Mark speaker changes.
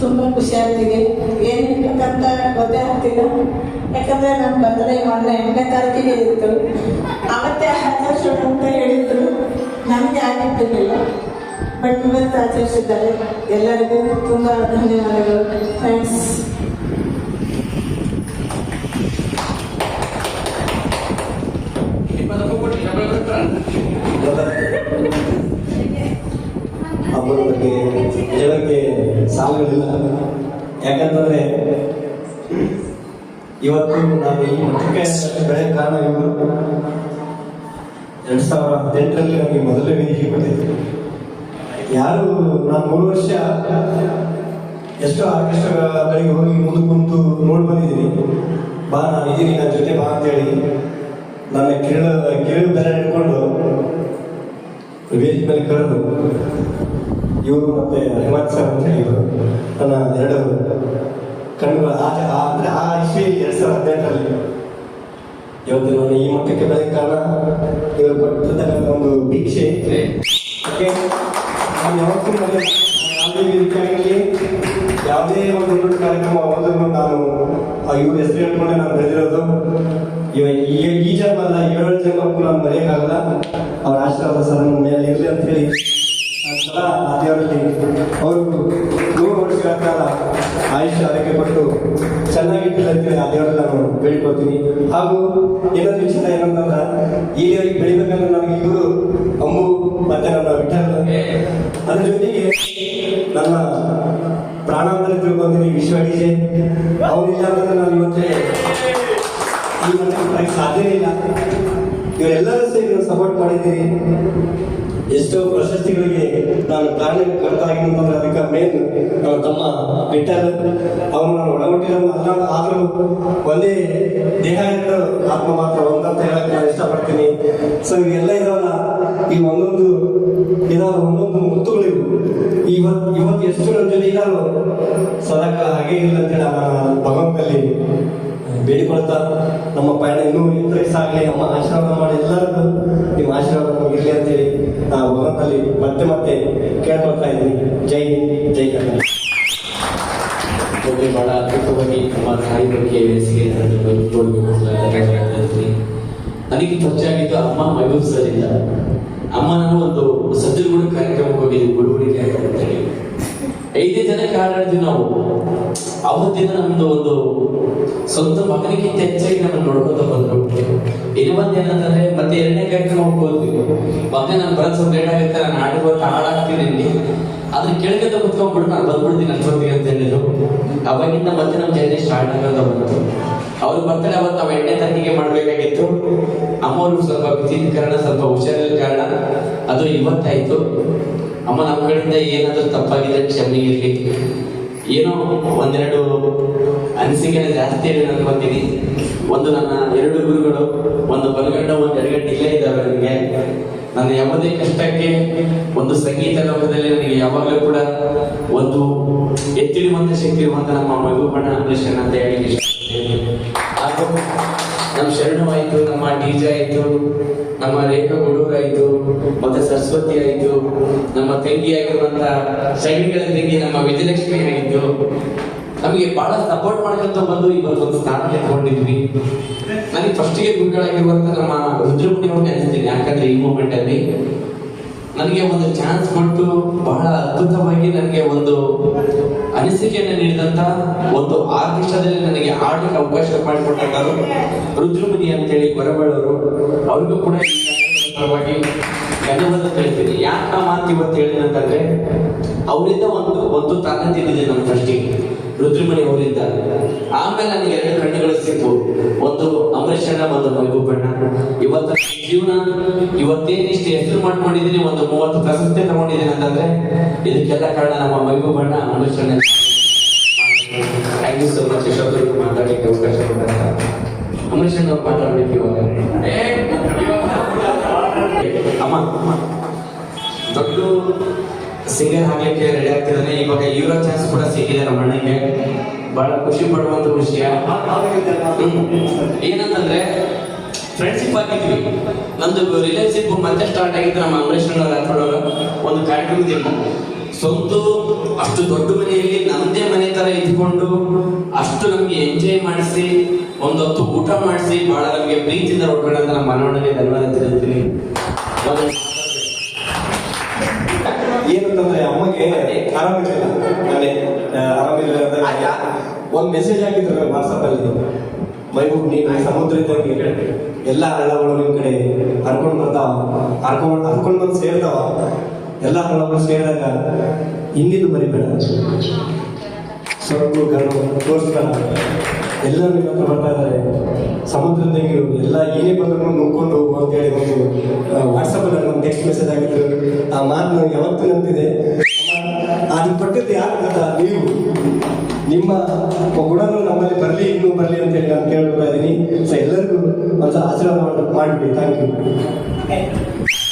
Speaker 1: ತುಂಬ ಖುಷಿ ಆಗ್ತಿದೆ. ಏನು ಹೇಳ್ಬೇಕಂತ ಗೊತ್ತೇ ಆಗ್ತಿಲ್ಲ. ಯಾಕಂದರೆ ನಾನು ಬರ್ತ್ಡೇ ಮೊನ್ನೆ ಎಂಟನೇ ತಾರೀಕಿಗೆ ಇತ್ತು ಅವತ್ತೇ ಆಚರಿಸೋಣ ಅಂತ ಹೇಳಿದ್ರು. ನನಗೆ ಆಗಿರ್ತಿರ್ಲಿಲ್ಲ. ಬಟ್ ಇವತ್ತು ಆಚರಿಸಿದ್ದಾರೆ. ಎಲ್ಲರಿಗೂ ತುಂಬ ಧನ್ಯವಾದಗಳು. ಥ್ಯಾಂಕ್ಸ್
Speaker 2: ಸಾಲುಗಳಿಲ್ಲ ಯಾಕಂತಂದ್ರೆ ಇವತ್ತು ನಾನು ಈ ಪತ್ರಿಕೆ ಬೆಳೆ ಕಾರಣ ಇವರು ಎರಡ್ ಸಾವಿರದ ಹದಿನೆಂಟರಲ್ಲಿ ನನಗೆ ಮೊದಲೇ ವೇದಿಕೆ ಬಂದಿದ್ದರು ಯಾರು ನಾನು ಮೂರು ವರ್ಷ ಎಷ್ಟೋ ಆರ್ಕೆಸ್ಟ್ರಾಗಳಿಗೆ ಹೋಗಿ ಮುಂದೆ ಕುಂತು ನೋಡಿ ಬಂದಿದ್ದೀನಿ ಬಾ, ನಾನು ಇದ್ದೀನಿ ನನ್ನ ಜೊತೆ ಬಾ ಅಂತೇಳಿ ನನ್ನ ಕಿರಣ ಕಿರಣ ಬೆಲೆ ಇಟ್ಕೊಂಡು ವೇದಿಕೆ ಮೇಲೆ ಕರೆದು ಇವರು ಮತ್ತೆ ಹೇಮಂತ್ ಸರ್ ಅಂತ ಇವರು ನನ್ನ ಎರಡು ಕಣ್ಣುಗಳ ಆ- ಅಂದ್ರೆ ಆ ಇಸ್ವಿ ಎರಡ್ ಸಾವಿರದ ಹದಿನೆಂಟರಲ್ಲಿ. ಇವತ್ತು ನಾನು ಈ ಮಟ್ಟಕ್ಕೆ ಬೆಳೆದ ಕಾರಣ ಇವರು ಕೊಟ್ಟಿರ್ತಕ್ಕಂಥ ಒಂದು ಭಿಕ್ಷೆ. ನಾನು ಯಾವತ್ತೂ ನನಗೆ ಯಾವುದೇ ವೇದಿಕೆಯಾಗಲಿ ಯಾವುದೇ ಒಂದು ದೊಡ್ಡ ಕಾರ್ಯಕ್ರಮ ಹೋದ್ರು ನಾನು ಇವ್ರ ಹೆಸರು ಹೇಳ್ಕೊಂಡೆ ನಾನು ಬೆಳೆದಿರೋದು. ಇವ ಈ ಬಂದ ಏಳು ಜನ್ಮಕ್ಕೂ ನಾನು ಮರೆಯೋಕ್ಕಾಗಲ್ಲ ಅವ್ರ ಆಶೀರ್ವಾದ ಸರ್ ನನ್ನ ಮೇಲೆ ಇರಲಿ ಅಂತ ಹೇಳಿ ನಾನು ಸದಾ ಆ ದೇವರಲ್ಲಿ ಅವರು ನೂರು ವರ್ಷಗಳ ಕಾಲ ಆಯುಷ್ಯ ಆರೋಗ್ಯ ಪಟ್ಟು ಅಂತೇಳಿ ಆ ದೇವರಲ್ಲಿ ನಾನು ಬೇಡ್ಕೊಳ್ತೀನಿ ಹಾಗೂ ಇನ್ನೊಂದು ವಿಚಾರ ಏನಂತಂದ್ರೆ ಈ ದೇವರಿಗೆ ಬೆಳಿಬೇಕಂದ್ರೆ ನಮಗೆ ಇವರು ಅಮ್ಮು, ಮತ್ತೆ ನನ್ನ ವಿಠಲ್. ಅದ್ರ ಜೊತೆಗೆ ನನ್ನ ಪ್ರಾಣಾಂತರ ತಿಳ್ಕೊಂತೀನಿ ವಿಶ್ವ ಡಿಜೆ ಅವರಿಲ್ಲ ಅಂತಂದ್ರೆ ನಾನು ಇವತ್ತೆ ಈ ಮಟ್ಟಕ್ಕೆ ಸಾಧ್ಯನೇ ಇಲ್ಲ. ಇವರೆಲ್ಲರೂ ಸೇರಿ ಸಪೋರ್ಟ್ ಮಾಡಿದ್ದೀರಿ. ಎಷ್ಟೋ ಪ್ರಶಸ್ತಿಗಳಿಗೆ ನಾನು ಕಾರಣಕರ್ತ ಅಂತಂದ್ರೆ ಅದಕ್ಕೆ ಮೇನ್ ತಮ್ಮ ವಿಠಲ್ ಅವನು ನಾನು ಆದರೂ ಒಂದೇ ದೇಹ ಎರಡು ಆತ್ಮ ಮಾತ್ರ, ಒಂದಂತ ಹೇಳಕ್ಕೆ ನಾನು ಇಷ್ಟಪಡ್ತೀನಿ. ಸೊ ಇವೆಲ್ಲ ಇದಾವಲ್ಲ, ಈ ಒಂದೊಂದು ಇದಾವ ಒಂದೊಂದು ಮುತ್ತುಗಳಿವು. ಇವತ್ತು ಇವತ್ತು ಎಷ್ಟು ನನ್ನ ಜೊತೆ ಇದಾರೋ, ಸದಕ ಹಾಗೆ ಇಲ್ಲ ಅಂತೇಳಿ ನಾನು ಭಗವಂತಲ್ಲಿ ಬೇಡಿಕೊಳ್ತಾ ನಮ್ಮ ಪಯಣ ಇನ್ನೂ ಎತ್ತರಕ್ಕೆ ಆಗಲಿ ನಮ್ಮ ಆಶೀರ್ವಾದ ಮಾಡಿ ಎಲ್ಲರಿಗೂ ನಿಮ್ಮ ಆಶೀರ್ವಾದ ನಮಗೆ ಇರಲಿ ಅಂತೇಳಿ ಮತ್ತೆ ಮತ್ತೆ ಕೇಳ್ಕೊಳ್ತಾ ಇದ್ದೀನಿ. ಜೈ ಹಿಂದ್, ಜೈ ಕನ್ನಡ.
Speaker 3: ಬಗ್ಗೆ ಬಹಳ ಅದ್ಭುತವಾಗಿ ನಮ್ಮ ತಾಯಿ ಬಗ್ಗೆ ವೇಸಿಗೆ ನನಗೆ ಪರಿಚಯ ಅಮ್ಮ ಮೈಸೂರು ಸರ್ ಇಲ್ಲ ಅಮ್ಮ ನಾನು ಒಂದು ಸಜ್ಜನಗೂಡ ಕಾರ್ಯಕ್ರಮಕ್ಕೆ ಹೋಗಿದ್ದೀನಿ ಅಂತೇಳಿ ಐದೇ ಜನಕ್ಕೆ ಹಾಡಾಡಿದ್ವಿ ನಾವು. ಅವತ್ತಿಂದ ನಮ್ದು ಒಂದು ಸ್ವಂತ ಮಗನಿಗಿಂತ ಹೆಚ್ಚಾಗಿ ನಾನು ನೋಡ್ಕೊತ ಬಂದ್ರು. ಇನ್ನು ಬಂದ್ ಏನಂತಂದ್ರೆ ಮತ್ತೆ ಎರಡನೇ ಕಾರ್ಯಕ್ರಮ ಹೋಗ್ಬೋದು ಮತ್ತೆ ನನ್ನ ಬ್ರಸ್ ಸ್ವಲ್ಪ ಲೇಟ್ ಆಗುತ್ತೆ, ನಾನು ಹಾಡುವ ಹಾಳಾಗ್ತೀನಿ ಅದ್ರ ಕೆಳಗಡೆ ಕುತ್ಕೊಂಡ್ಬಿಟ್ಟು ನಾನು ಬಂದ್ಬಿಡ್ತೀನಿ ಅಷ್ಟೊತ್ತಿಗೆ ಅಂತ ಹೇಳಿದ್ರು. ಅವಾಗಿಂದ ಮತ್ತೆ ನಮ್ಮ ಜರ್ನಿ ಸ್ಟಾರ್ಟ್ ಆಗೋದ ಬಂತು. ಅವ್ರು ಬರ್ತಾರೆ ಅವತ್ತು ನಾವು ಎಣ್ಣೆ ತಾರೀಕಿಗೆ ಮಾಡಬೇಕಾಗಿತ್ತು. ಅಮ್ಮವ್ರಿಗೆ ಸ್ವಲ್ಪ ಬಿಸಿದ ಕಾರಣ, ಸ್ವಲ್ಪ ಹುಷಾರಿಲ್ಲ ಕಾರಣ. ಅದು ಇವತ್ತಾಯ್ತು. ಅಮ್ಮ ನಮ್ಮ ಕಡೆಯಿಂದ ಏನಾದರೂ ತಪ್ಪಾಗಿದೆ, ಕ್ಷಮೆ ಇರಲಿ. ಏನೋ ಒಂದೆರಡು ಅನಿಸಿಕೆ ಜಾಸ್ತಿ ಹೇಳಿ ಅನ್ಕೊಂತೀನಿ ಒಂದು ನನ್ನ ಎರಡು ಗುರುಗಳು, ಒಂದು ಬಲಗಡ್ಡ ಒಂದು ಎಡಗಡ್ಡ ಇಲ್ಲೇ ಇದ್ದಾವೆ ನನಗೆ. ನನ್ನ ಯಾವುದೇ ಕಷ್ಟಕ್ಕೆ ಒಂದು ಸಂಗೀತ ಲೋಕದಲ್ಲಿ ನನಗೆ ಯಾವಾಗಲೂ ಕೂಡ ಒಂದು ಎತ್ತಿಡುವಂತ ಶಕ್ತಿ ಇರುವಂತ ನಮ್ಮ ಮಗುಬಣ್ಣ ಅಂಬರೀಷನ್ ಅಂತ ಹೇಳಿ ನಮ್ಮ ಶರಣು ಆಯಿತು, ನಮ್ಮ ಡಿಜೆ ಆಯಿತು, ನಮ್ಮ ರೇಖಾ ಆಯ್ತು, ಮತ್ತೆ ಸರಸ್ವತಿ ಆಯಿತು, ನಮ್ಮ ತಂಗಿ ಆಗಿರುವಂತ ಶೈಲಿಗಳ ತಂಗಿ ನಮ್ಮ ವಿಜಯಲಕ್ಷ್ಮಿ ಆಯ್ತು. ನಮಗೆ ಬಹಳ ಸಪೋರ್ಟ್ ಮಾಡ್ಕೊಂತ ಬಂದು ಇವತ್ತು ಒಂದು ಸ್ಥಾನ ತಗೊಂಡಿದ್ವಿ. ನನಗೆ ಫಸ್ಟಿಗೆ ಗುರುಗಳಾಗಿರುವಂತ ನಮ್ಮ ರುದ್ರಮುನಿ ಅವ್ರನ್ನ ಅನಿಸ್ತೀನಿ ಯಾಕಂದ್ರೆ ಈ ಮೂಮೆಂಟ್ ಅಲ್ಲಿ ನನಗೆ ಒಂದು ಚಾನ್ಸ್ ಕೊಟ್ಟು ಬಹಳ ಅದ್ಭುತವಾಗಿ ನನಗೆ ಒಂದು ಅನಿಸಿಕೆಯನ್ನು ನೀಡಿದಂತ ಒಂದು ಆರ್ಕೆಸ್ಟ್ರಾದಲ್ಲಿ ನನಗೆ ಆಡಲಿಕ್ಕೆ ಅವಕಾಶ ಮಾಡಿಕೊಟ್ಟವರು ರುದ್ರಮುನಿ ಅಂತೇಳಿ ಕೊರಬಳ್ಳವರು ಅವ್ರಿಗೂ ಕೂಡ ಪರವಾಗಿ ಧನ್ಯವಾದ ಹೇಳ್ತೀನಿ ಯಾಕೆ ನಾ ಮಾತು ಇವತ್ತು ಹೇಳಿದಂತಂದ್ರೆ ಅವರಿಂದ ಒಂದು ಒಂದು ತಾಕತ್ತಿದೆ ನಮ್ಮ ಅವರಿಂದ ಆಮೇಲೆ ನನಗೆ ಎರಡು ಕಣ್ಣುಗಳು ಸಿಕ್ತು ಒಂದು ಅಂಬರೀಷ್ ಅಣ್ಣ ಒಂದು ಮೈಬೂಬಣ್ಣ ಇವತ್ತು ಜೀವನ ಇವತ್ತೇನು ಇಷ್ಟು ಹೆಸರು ಮಾಡ್ಕೊಂಡಿದ್ದೀನಿ, ಒಂದು ಮೂವತ್ತು ಪ್ರಶಸ್ತಿ ತಗೊಂಡಿದ್ದೀನಿ ಅಂತಂದ್ರೆ, ಇದಕ್ಕೆಲ್ಲ ಕಾರಣ ನಮ್ಮ ಮೈಬೂಬಣ್ಣ ಬಣ್ಣ ಥ್ಯಾಂಕ್ ಯು ಸೊ ಮಚ್ ಯಶೋಧರಿಗೆ ಮಾತಾಡಲಿಕ್ಕೆ ಅವಕಾಶ ಕೊಟ್ಟಂತ. ಮಾತಾಡ್ಬೇಕು ಇವಾಗ. ಅಮ್ಮ, ದೊಡ್ಡ ಸಿಂಗರ್ ಆಗ್ಲಿಕ್ಕೆ ರೆಡಿ ಆಗ್ತಿದ್ದಾನೆ ಇವಾಗ ಯೂರೋ ಚಾನ್ಸ್ ಕೂಡ ಸಿಕ್ಕಿದೆ ನಮ್ಮ ಅಣ್ಣಗೆ ಬಹಳ ಖುಷಿ ಪಡುವಂತ ವಿಷಯ. ಏನಂತಂದ್ರೆ ಫ್ರೆಂಡ್ಶಿಪ್ ಆಗಿದ್ವಿ. ನಮ್ದು ರಿಲೇಶನ್ಶಿಪ್ ಮತ್ತೆ ಸ್ಟಾರ್ಟ್ ಆಗಿದ್ದು ನಮ್ಮ ಅಂಬರೀಶ್ ಅಣ್ಣ ಒಂದು ಕಾರ್ಯಕ್ರಮದಲ್ಲಿ ಸ್ವಂತ ಅಷ್ಟು ದೊಡ್ಡ ಮನೆಯಲ್ಲಿ ನಮ್ದೇ ಇದ್ಕೊಂಡು ಅಷ್ಟು ನಮ್ಗೆ ಎಂಜಾಯ್ ಮಾಡಿಸಿ ಒಂದೊತ್ತು ಊಟ ಮಾಡಿಸಿ ಬಹಳ ನಮಗೆ ಪ್ರೀತಿಯಿಂದ ನೋಡ್ಕೊಂಡು ಅಂತ ನಮ್ಮ ಮನವೊಳಗೆ ಧನ್ಯವಾದ ತಿಳಿಸ್ತೀನಿ.
Speaker 2: ಏನಂತಂದ್ರೆ ಅಮ್ಮಗೆ ಆರಾಮಿಲ್ಲ ಆರಾಮಿಲ್ಲ ಒಂದು ಮೆಸೇಜ್ ಹಾಕಿದ್ರು ವಾಟ್ಸಪ್ ಅಲ್ಲಿ. ಮೈಬೂಬ್ ನೀನು ಸಮುದ್ರ ಇದ್ದಂಗೆ ಎಲ್ಲ ಹಳ್ಳಗಳು ನಿಮ್ ಕಡೆ ಹರ್ಕೊಂಡು ಬರ್ತಾವ. ಹರ್ಕೊಂಡು ಹರ್ಕೊಂಡು ಬಂದು ಸೇರ್ತಾವ. ಎಲ್ಲ ಹಳ್ಳಗಳು ಸೇರಿದಾಗ ಹಿಂದಿದ್ದು ಬರಿಬೇಡ ಸ್ವಲ್ಪ ಗರ್ವ ತೋರಿಸ್ತಾರ ಎಲ್ಲರೂ ನಿಮ್ಮ ಹತ್ರ ಬರ್ತಾ ಇದ್ದಾರೆ. ಸಮುದ್ರದಂಗೆ ಎಲ್ಲ ಏನೇ ಬಂದ್ರು ನುಗ್ಕೊಂಡು ಹೋಗು ಅಂತೇಳಿ ಒಂದು ವಾಟ್ಸಪ್ಪಲ್ಲಿ ಒಂದು ಟೆಕ್ಸ್ಟ್ ಮೆಸೇಜ್ ಆಗಿದ್ರು ಆ ಮಾತು ಯಾವತ್ತೂ ನೆನಪಿದೆ. ಅದು ಕೊಟ್ಟಿದ್ದು ಯಾರು ಗೊತ್ತಾ ನೀವು ನಿಮ್ಮ ಗುಣನು ನಮ್ಮಲ್ಲಿ ಬರಲಿ, ಇನ್ನೂ ಬರಲಿ ಅಂತ ಹೇಳಿ ನಾನು ಕೇಳ್ಕೊಳ್ತಾ ಇದ್ದೀನಿ. ಸೊ ಎಲ್ಲರಿಗೂ ಒಂದು ಆಶೀರ್ವಾದ ಮಾಡಿ- ಮಾಡಿಬಿಡಿ ಥ್ಯಾಂಕ್ ಯು